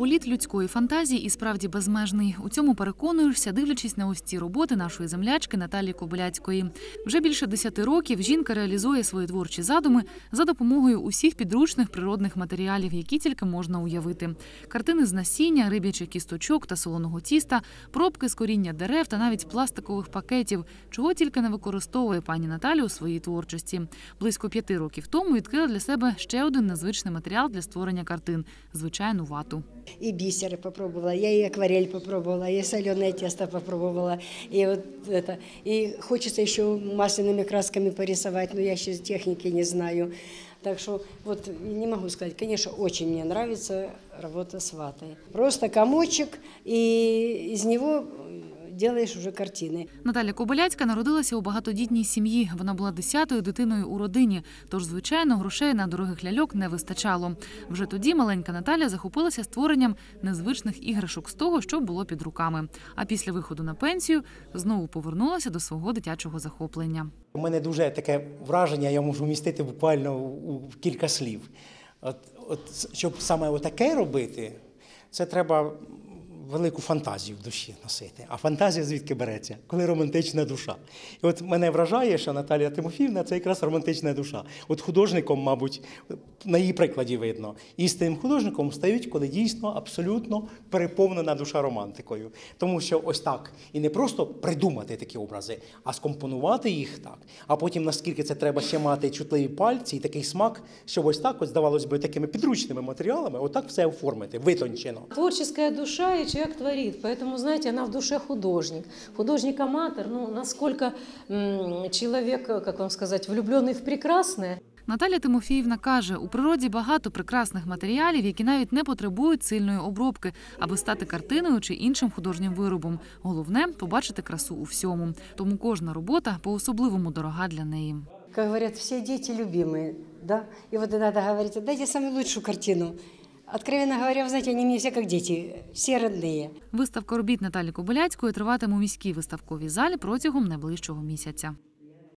Політ людської фантазії і справді безмежний. У цьому переконуєшся, дивлячись на ось ці роботи нашої землячки Наталії Кобиляцької. Вже більше десяти років жінка реалізує свої творчі задуми за допомогою усіх підручних природних матеріалів, які тільки можна уявити. Картини з насіння, риб'ячих кісточок та солоного тіста, пробки з коріння дерев та навіть пластикових пакетів, чого тільки не використовує пані Наталі у своїй творчості. Близько п'яти років тому відкрила для себе ще один незвичний матеріал для створення картин звичайну вату И бисеры попробовала, я и акварель попробовала, и соленое тесто попробовала, и вот это. И хочется еще масляными красками порисовать, но я сейчас техники не знаю. Так что вот не могу сказать, конечно, очень мне нравится работа с ватой. Просто комочек, и из него делаешь уже картины. Наталя Кобиляцька народилася у багатодітній сім'ї. Вона була десятою дитиною у родині, тож, звичайно, грошей на дорогих ляльок не вистачало. Вже тоді маленька Наталя захопилася створенням незвичних іграшок з того, що було під руками. А після виходу на пенсію знову повернулася до свого дитячого захоплення. У мене дуже таке враження, я можу вмістити буквально у кілька слів. От, от, щоб саме таке робити, це треба велику фантазію в душі носити. А фантазія звідки береться? Коли романтична душа. І от мене вражає, що Наталія Тимофіївна це якраз романтична душа. От художником, мабуть, на її прикладі видно. Істинним художником стають, коли дійсно абсолютно переповнена душа романтикою. Тому що ось так. І не просто придумати такі образи, а скомпонувати їх так. А потім, наскільки це треба ще мати чутливі пальці і такий смак, щоб ось так, ось, здавалось би, такими підручними матеріалами, отак все оформити, витончено. Творческая душа, и человек творит. Поэтому, знаете, она в душе художник. Художник-аматор, ну, насколько м, человек, как вам сказать, влюбленный в прекрасное, Наталя Тимофіївна каже, у природі багато прекрасних матеріалів, які навіть не потребують сильної обробки, аби стати картиною чи іншим художнім виробом. Головне побачити красу у всьому. Тому кожна робота по-особливому дорога для неї. Как говорят, все дети любимые, да? И вот иногда говорится, дайте самую лучшую картину. Откровенно говоря, вы знаете, они мне все как дети, все родные. Виставка робіт Наталі Кобиляцької триватиме у міській виставковій залі протягом найближчого місяця.